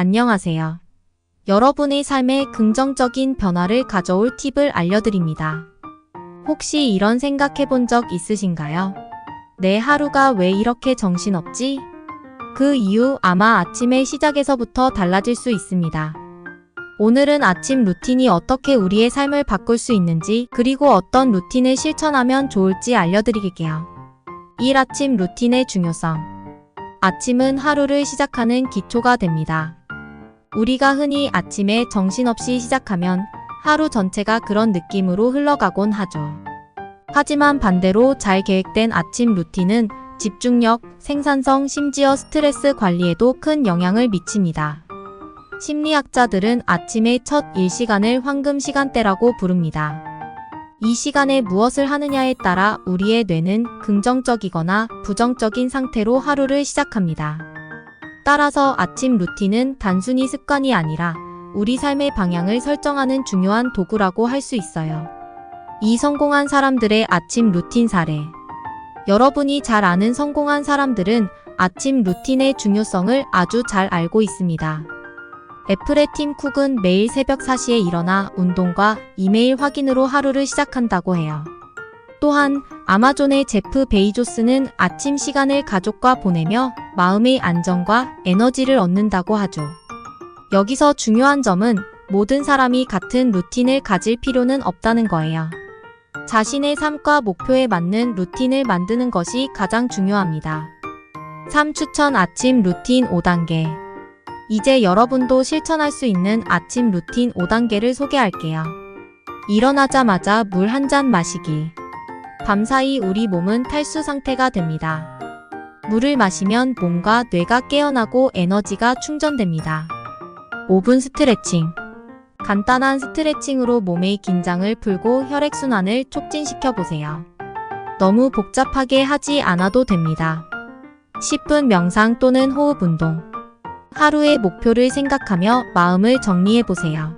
안녕하세요. 여러분의 삶에 긍정적인 변화를 가져올 팁을 알려드립니다. 혹시 이런 생각해 본 적 있으신가요? 내 하루가 왜 이렇게 정신없지? 그 이유 아마 아침의 시작에서부터 달라질 수 있습니다. 오늘은 아침 루틴이 어떻게 우리의 삶을 바꿀 수 있는지 그리고 어떤 루틴을 실천하면 좋을지 알려드릴게요. 1. 아침 루틴의 중요성. 아침은 하루를 시작하는 기초가 됩니다. 우리가 흔히 아침에 정신없이 시작하면 하루 전체가 그런 느낌으로 흘러가곤 하죠. 하지만 반대로 잘 계획된 아침 루틴은 집중력, 생산성, 심지어 스트레스 관리에도 큰 영향을 미칩니다. 심리학자들은 아침의 첫 1시간을 황금 시간대라고 부릅니다. 이 시간에 무엇을 하느냐에 따라 우리의 뇌는 긍정적이거나 부정적인 상태로 하루를 시작합니다. 따라서 아침 루틴은 단순히 습관이 아니라 우리 삶의 방향을 설정하는 중요한 도구라고 할 수 있어요. 이 성공한 사람들의 아침 루틴 사례. 여러분이 잘 아는 성공한 사람들은 아침 루틴의 중요성을 아주 잘 알고 있습니다. 애플의 팀 쿡은 매일 새벽 4시에 일어나 운동과 이메일 확인으로 하루를 시작한다고 해요. 또한 아마존의 제프 베이조스는 아침 시간을 가족과 보내며 마음의 안정과 에너지를 얻는다고 하죠. 여기서 중요한 점은 모든 사람이 같은 루틴을 가질 필요는 없다는 거예요. 자신의 삶과 목표에 맞는 루틴을 만드는 것이 가장 중요합니다. 3. 추천 아침 루틴 5단계. 이제 여러분도 실천할 수 있는 아침 루틴 5단계를 소개할게요. 일어나자마자 물 한 잔 마시기. 밤사이 우리 몸은 탈수 상태가 됩니다. 물을 마시면 몸과 뇌가 깨어나고 에너지가 충전됩니다. 5분 스트레칭. 간단한 스트레칭으로 몸의 긴장을 풀고 혈액순환을 촉진시켜 보세요. 너무 복잡하게 하지 않아도 됩니다. 10분 명상 또는 호흡 운동. 하루의 목표를 생각하며 마음을 정리해 보세요.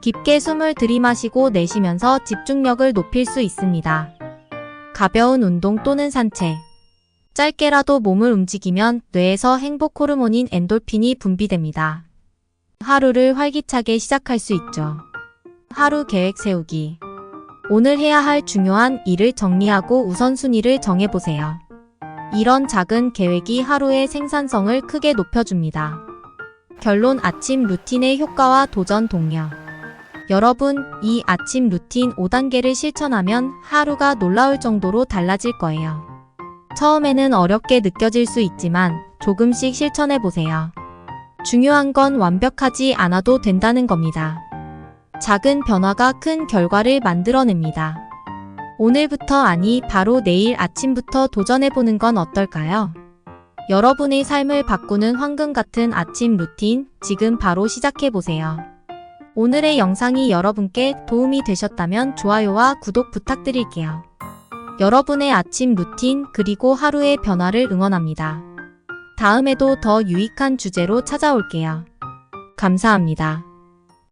깊게 숨을 들이마시고 내쉬면서 집중력을 높일 수 있습니다. 가벼운 운동 또는 산책. 짧게라도 몸을 움직이면 뇌에서 행복 호르몬인 엔돌핀이 분비됩니다. 하루를 활기차게 시작할 수 있죠. 하루 계획 세우기. 오늘 해야 할 중요한 일을 정리하고 우선순위를 정해보세요. 이런 작은 계획이 하루의 생산성을 크게 높여줍니다. 결론 아침 루틴의 효과와 도전 동력. 여러분, 이 아침 루틴 5단계를 실천하면 하루가 놀라울 정도로 달라질 거예요. 처음에는 어렵게 느껴질 수 있지만 조금씩 실천해 보세요. 중요한 건 완벽하지 않아도 된다는 겁니다. 작은 변화가 큰 결과를 만들어냅니다. 오늘부터 아니 바로 내일 아침부터 도전해보는 건 어떨까요? 여러분의 삶을 바꾸는 황금 같은 아침 루틴 지금 바로 시작해보세요. 오늘의 영상이 여러분께 도움이 되셨다면 좋아요와 구독 부탁드릴게요. 여러분의 아침 루틴 그리고 하루의 변화를 응원합니다. 다음에도 더 유익한 주제로 찾아올게요. 감사합니다.